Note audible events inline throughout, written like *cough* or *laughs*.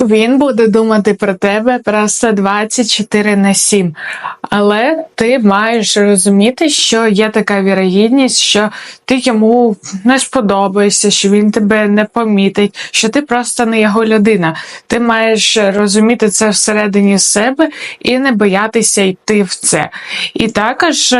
Він буде думати про тебе просто 24 на 7. Але ти маєш розуміти, що є така вірогідність, що ти йому не сподобаєшся, що він тебе не помітить, що ти просто не його людина. Ти маєш розуміти це всередині себе і не боятися йти в це. І також.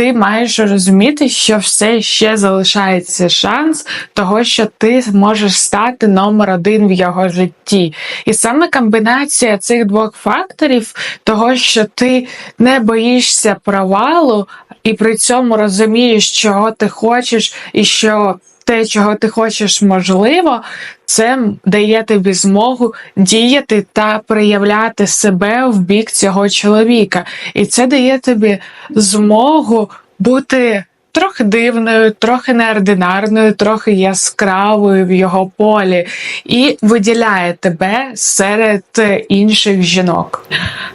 Ти маєш розуміти, що все ще залишається шанс того, що ти можеш стати номер один в його житті. І саме комбінація цих двох факторів, того, що ти не боїшся провалу, і при цьому розумієш, чого ти хочеш, і що те, чого ти хочеш, можливо, це дає тобі змогу діяти та проявляти себе в бік цього чоловіка. І це дає тобі змогу бути трохи дивною, трохи неординарною, трохи яскравою в його полі і виділяє тебе серед інших жінок.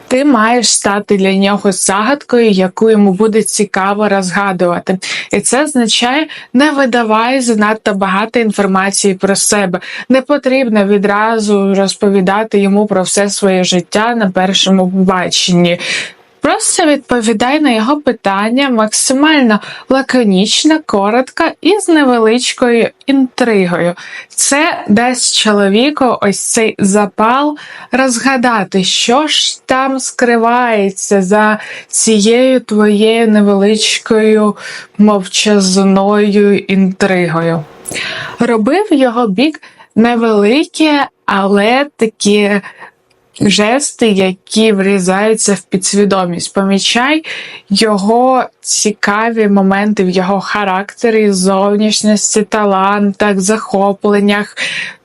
Ти маєш стати для нього загадкою, яку йому буде цікаво розгадувати. І це означає, не видавай занадто багато інформації про себе. Не потрібно відразу розповідати йому про все своє життя на першому побаченні. Просто відповідай на його питання максимально лаконічно, коротко і з невеличкою інтригою. Це дасть чоловіку ось цей запал розгадати, що ж там скривається за цією твоєю невеличкою мовчазною інтригою. Робив його бік невеликі, але такі жести, які врізаються в підсвідомість. Помічай його цікаві моменти в його характері, зовнішності, талантах, захопленнях.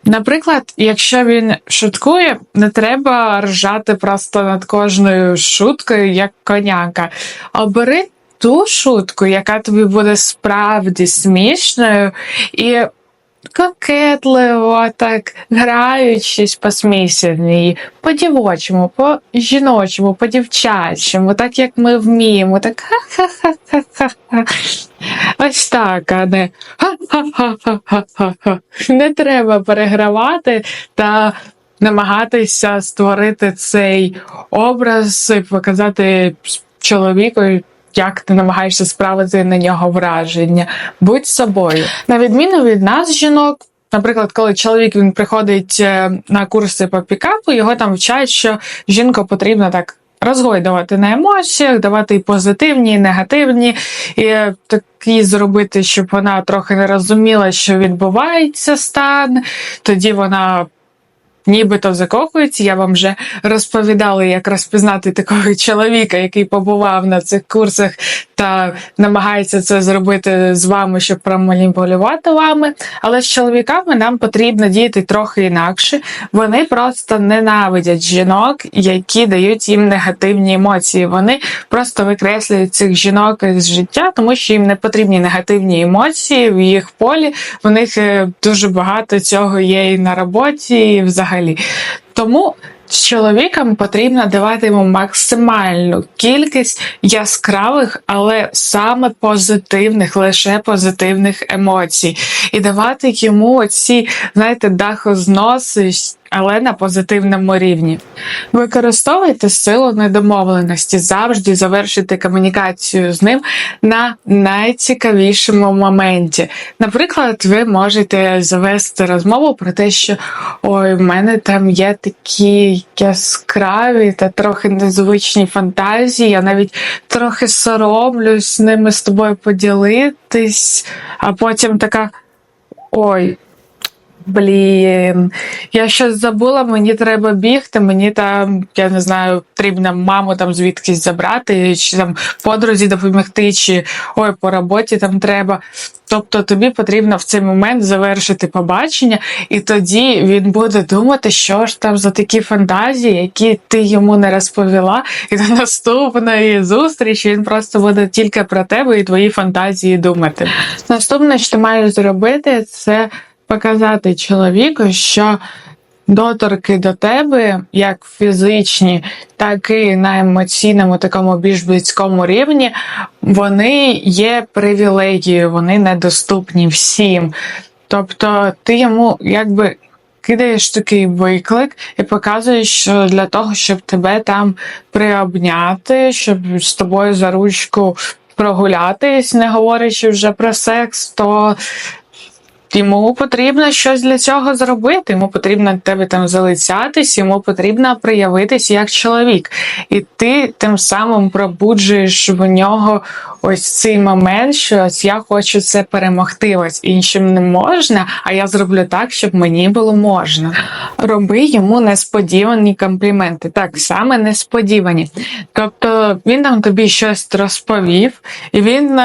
Наприклад, якщо він шуткує, не треба ржати просто над кожною шуткою, як коняка. Обери ту шутку, яка тобі буде справді смішною, і кокетливо, так граючись, посмійся в по-дівочому, по-жіночому, по-дівчачому, так як ми вміємо, так ха-ха-ха-ха-ха. Ось так, а не ха-ха-ха-ха-ха. Не треба перегравати та намагатися створити цей образ і показати чоловіку, як ти намагаєшся справити на нього враження. Будь собою. На відміну від нас, жінок. Наприклад, коли чоловік він приходить е, на курси по пікапу, його там вчать, що жінку потрібно так розгойдувати на емоціях, давати і позитивні, і негативні, і такі зробити, щоб вона трохи не розуміла, що відбувається стан. Тоді вона нібито закохується. Я вам вже розповідала, як розпізнати такого *laughs* чоловіка, який побував на цих курсах та намагається це зробити з вами, щоб проманіпулювати вами. Але з чоловіками нам потрібно діяти трохи інакше. Вони просто ненавидять жінок, які дають їм негативні емоції. Вони просто викреслюють цих жінок з життя, тому що їм не потрібні негативні емоції в їх полі. В них е, дуже багато цього є і на роботі, і взагалі. Тому з чоловіком потрібно давати йому максимальну кількість яскравих, але саме позитивних, лише позитивних емоцій, і давати йому ці, знаєте, дахозноси, але на позитивному рівні. Використовуйте силу недомовленості, завжди завершуйте комунікацію з ним на найцікавішому моменті. Наприклад, ви можете завести розмову про те, що ой, в мене там є такі яскраві та трохи незвичні фантазії. Я навіть трохи соромлюсь ними з тобою поділитись, а потім така ой. Блін, я щось забула, мені треба бігти, мені там, я не знаю, потрібно маму там звідкись забрати, чи там подрузі допомогти, чи ой, по роботі там треба. Тобто тобі потрібно в цей момент завершити побачення, і тоді він буде думати, що ж там за такі фантазії, які ти йому не розповіла, і до наступної зустрічі він просто буде тільки про тебе і твої фантазії думати. Наступне, що ти маєш зробити, це показати чоловіку, що доторки до тебе, як фізичні, так і на емоційному, такому більш близькому рівні, вони є привілегією, вони недоступні всім. Тобто ти йому якби кидаєш такий виклик і показуєш, що для того, щоб тебе там приобняти, щоб з тобою за ручку прогулятись, не говорячи вже про секс, то Йому потрібно щось для цього зробити. Йому потрібно тебе там залицятись, йому потрібно проявитись як чоловік. І ти тим самим пробуджуєш в нього ось цей момент, що ось я хочу це перемогти. Ось іншим не можна, а я зроблю так, щоб мені було можна. Роби йому несподівані компліменти. Так, саме несподівані. Тобто він там тобі щось розповів, і він.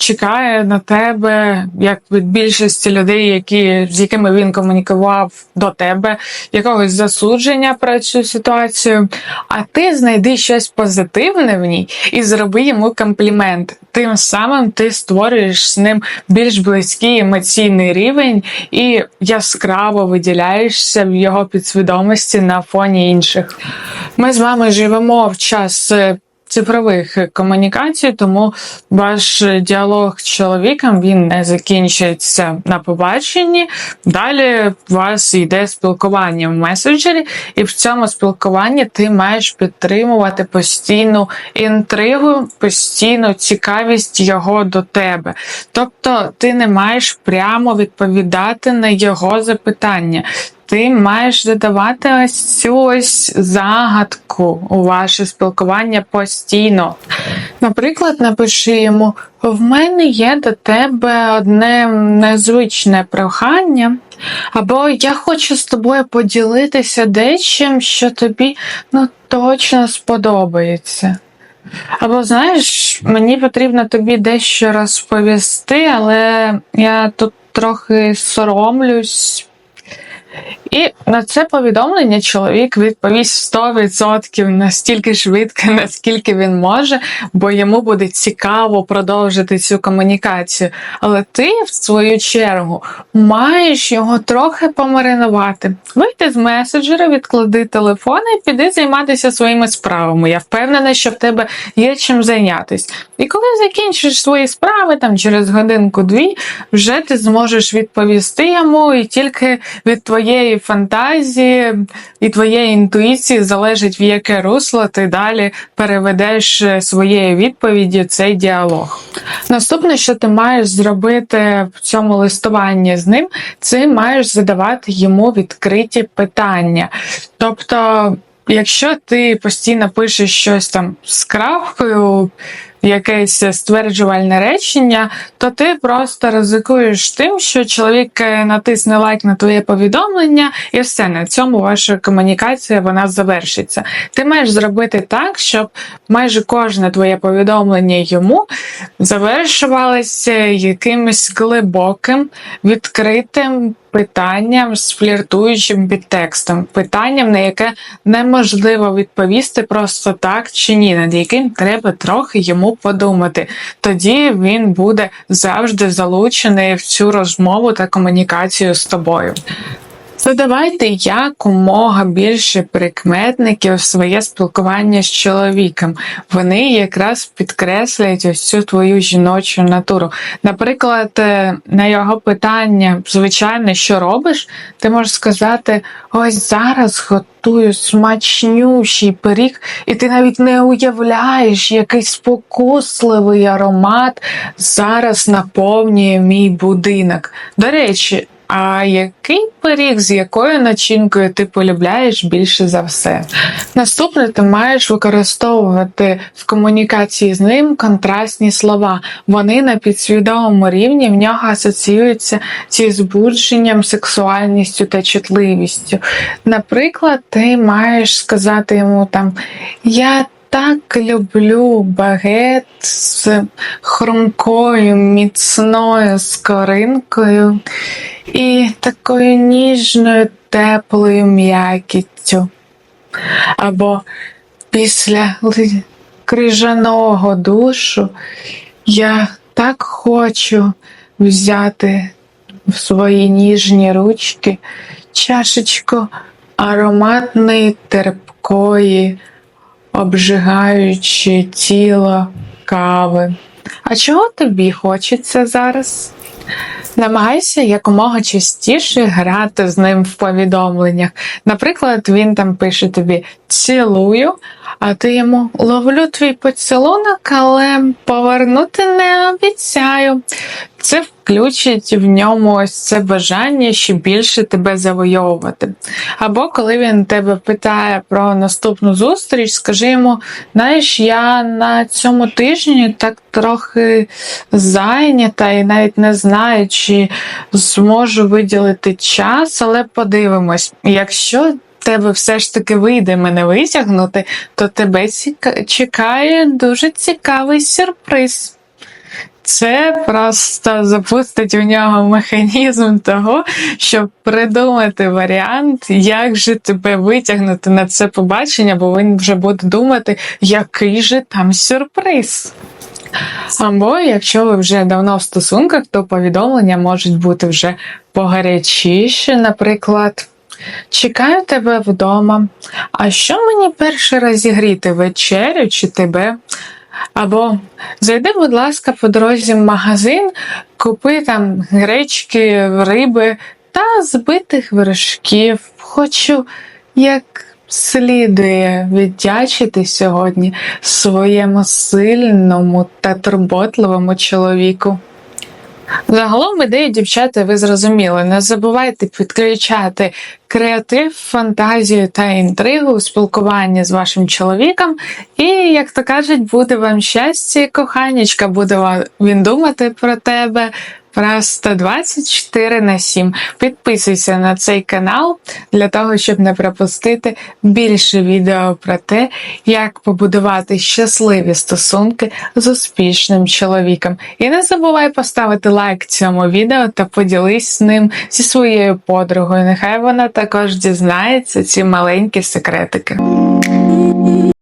Чекає на тебе, як від більшості людей, які, з якими він комунікував до тебе, якогось засудження про цю ситуацію. А ти знайди щось позитивне в ній і зроби йому комплімент. Тим самим ти створюєш з ним більш близький емоційний рівень і яскраво виділяєшся в його підсвідомості на фоні інших. Ми з вами живемо в час е, цифрових комунікацій, тому ваш діалог з чоловіком він не закінчується на побаченні. Далі у вас йде спілкування в меседжері, і в цьому спілкуванні ти маєш підтримувати постійну інтригу, постійну цікавість його до тебе. Тобто ти не маєш прямо відповідати на його запитання. Ти маєш додавати ось цю ось загадку у ваше спілкування постійно. Наприклад, напиши йому: в мене є до тебе одне незвичне прохання, або я хочу з тобою поділитися дечим, що тобі ну, точно сподобається. Або знаєш, мені потрібно тобі дещо розповісти, але я тут трохи соромлюсь. І на це повідомлення чоловік відповість 100% настільки швидко, *laughs* наскільки він може, бо йому буде цікаво продовжити цю комунікацію. Але ти, в свою чергу, маєш його трохи помаринувати. Вийти з меседжера, відклади телефон і піди займатися своїми справами. Я впевнена, що в тебе є чим зайнятися. І коли закінчиш свої справи, там через годинку-дві, вже ти зможеш відповісти йому, і тільки від твоєї фантазії і твоєї інтуїції залежить, в яке русло ти далі переведеш е, своєю відповіді цей діалог. Наступне, що ти маєш зробити в цьому листуванні з ним, це маєш задавати йому відкриті питання. Тобто, якщо ти постійно пишеш щось там з крапкою, якесь стверджувальне речення, то ти просто ризикуєш тим, що чоловік е, натисне лайк на твоє повідомлення, і все на цьому ваша комунікація вона завершиться. Ти маєш зробити так, щоб майже кожне твоє повідомлення йому завершувалося якимось глибоким, відкритим. Питанням з фліртуючим підтекстом, питанням, на яке неможливо відповісти просто так чи ні, над яким треба трохи йому подумати. Тоді він буде завжди залучений в цю розмову та комунікацію з тобою. Задавайте якомога більше прикметників в своє спілкування з чоловіком. Вони якраз підкреслюють ось цю твою жіночу натуру. Наприклад, е, на його питання, звичайно, що робиш, ти можеш сказати: ось зараз готую смачнющий пиріг, і ти навіть не уявляєш, який спокусливий аромат зараз наповнює мій будинок. До речі, а який пиріг з якою начинкою ти полюбляєш більше за все? Наступне ти маєш використовувати в комунікації з ним контрастні слова. Вони на підсвідомому рівні в нього асоціюються зі збудженням, сексуальністю та чутливістю. Наприклад, ти маєш сказати йому там Я так люблю багет з хрумкою, міцною скоринкою і такою ніжною теплою м'якіттю. Або після крижаного душу я так хочу взяти в свої ніжні ручки чашечку ароматної терпкої, обжигаючи тіло кави. А чого тобі хочеться зараз? Намагайся якомога частіше грати з ним в повідомленнях. Наприклад, він там пише тобі цілую, а ти йому ловлю твій поцілунок, але повернути не обіцяю. Це включить в ньому ось це бажання ще більше тебе завойовувати. Або коли він тебе питає про наступну зустріч, скажи йому: знаєш, я на цьому тижні так трохи зайнята і навіть не знаю, чи зможу виділити час, але подивимось. Якщо тебе все ж таки вийде мене витягнути, то тебе чекає дуже цікавий сюрприз. Це просто запустить у нього механізм того, щоб придумати варіант, як же тебе витягнути на це побачення, бо він вже буде думати, який же там сюрприз. Або якщо ви вже давно в стосунках, то повідомлення можуть бути вже погарячіші, наприклад. Чекаю тебе вдома. А що мені перше розігріти вечерю чи тебе? Або зайди, будь ласка, по дорозі в магазин, купи там гречки, риби та збитих вершків. Хочу як слідує віддячити сьогодні своєму сильному та турботливому чоловіку. Загалом ідею дівчата ви зрозуміли. Не забувайте підключати креатив, фантазію та інтригу у спілкуванні з вашим чоловіком. І, як то кажуть, буде вам щастя, і коханечка, буде він думати про тебе. Просто 24 на 7. Підписуйся на цей канал для того, щоб не пропустити більше відео про те, як побудувати щасливі стосунки з успішним чоловіком. І не забувай поставити лайк цьому відео та поділись ним зі своєю подругою. Нехай вона також дізнається ці маленькі секретики.